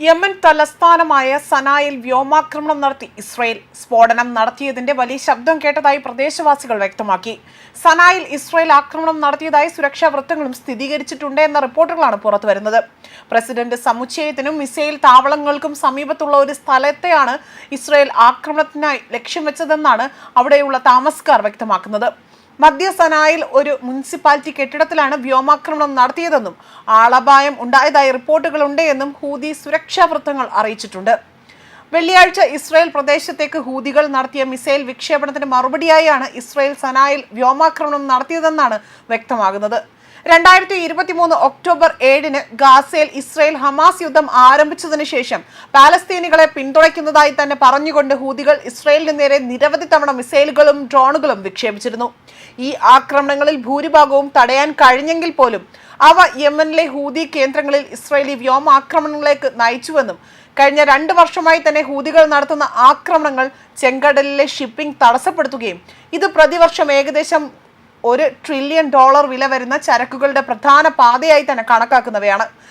Yemen തലസ്ഥാനമായ സനായിൽ വ്യോമാക്രമണം നടത്തി. ഇസ്രയേൽ സ്ഫോടനം നടത്തിയതിന്റെ വലിയ ശബ്ദം കേട്ടതായി പ്രദേശവാസികൾ വ്യക്തമാക്കി. സനായിൽ ഇസ്രയേൽ ആക്രമണം നടത്തിയതായി സുരക്ഷാ വൃത്തങ്ങളും സ്ഥിരീകരിച്ചിട്ടുണ്ട് എന്ന റിപ്പോർട്ടുകളാണ് പുറത്തുവരുന്നത്. പ്രസിഡന്റ് സമുച്ചയത്തിനും മിസൈൽ താവളങ്ങൾക്കും സമീപത്തുള്ള ഒരു സ്ഥലത്തെയാണ് ഇസ്രയേൽ ആക്രമണത്തിനായി ലക്ഷ്യം വെച്ചതെന്നാണ് അവിടെയുള്ള താമസക്കാർ വ്യക്തമാക്കുന്നത്. മധ്യ സനായിൽ ഒരു മുനിസിപ്പാലിറ്റി കെട്ടിടത്തിലാണ് വ്യോമാക്രമണം നടത്തിയതെന്നും ആളപായം ഉണ്ടായതായി റിപ്പോർട്ടുകളുണ്ട് എന്നും ഹൂതി സുരക്ഷാ വൃത്തങ്ങൾ അറിയിച്ചിട്ടുണ്ട്. വെള്ളിയാഴ്ച ഇസ്രായേൽ പ്രദേശത്തേക്ക് ഹൂതികൾ നടത്തിയ മിസൈൽ വിക്ഷേപണത്തിന് മറുപടിയായാണ് ഇസ്രായേൽ സനായിൽ വ്യോമാക്രമണം നടത്തിയതെന്നാണ് വ്യക്തമാകുന്നത്. രണ്ടായിരത്തി ഇരുപത്തിമൂന്ന് ഒക്ടോബർ ഏഴിന് ഗാസയിൽ ഇസ്രയേൽ ഹമാസ് യുദ്ധം ആരംഭിച്ചതിന് ശേഷം പാലസ്തീനികളെ പിന്തുണയ്ക്കുന്നതായി തന്നെ പറഞ്ഞുകൊണ്ട് ഹൂതികൾ ഇസ്രയേലിന് നേരെ നിരവധി തവണ മിസൈലുകളും ഡ്രോണുകളും വിക്ഷേപിച്ചിരുന്നു. ഈ ആക്രമണങ്ങളിൽ ഭൂരിഭാഗവും തടയാൻ കഴിഞ്ഞെങ്കിൽ പോലും അവ യമനിലെ ഹൂതി കേന്ദ്രങ്ങളിൽ ഇസ്രായേലി വ്യോമാക്രമണങ്ങളിലേക്ക് നയിച്ചുവെന്നും കഴിഞ്ഞ രണ്ട് വർഷമായി തന്നെ ഹൂതികൾ നടത്തുന്ന ആക്രമണങ്ങൾ ചെങ്കടലിലെ ഷിപ്പിംഗ് തടസ്സപ്പെടുത്തുകയും ഇത് പ്രതിവർഷം ഏകദേശം ഒരു ട്രില്യൺ ഡോളർ വില വരുന്ന ചരക്കുകളുടെ പ്രധാന പാതയായി തന്നെ കണക്കാക്കുന്നവയാണ്.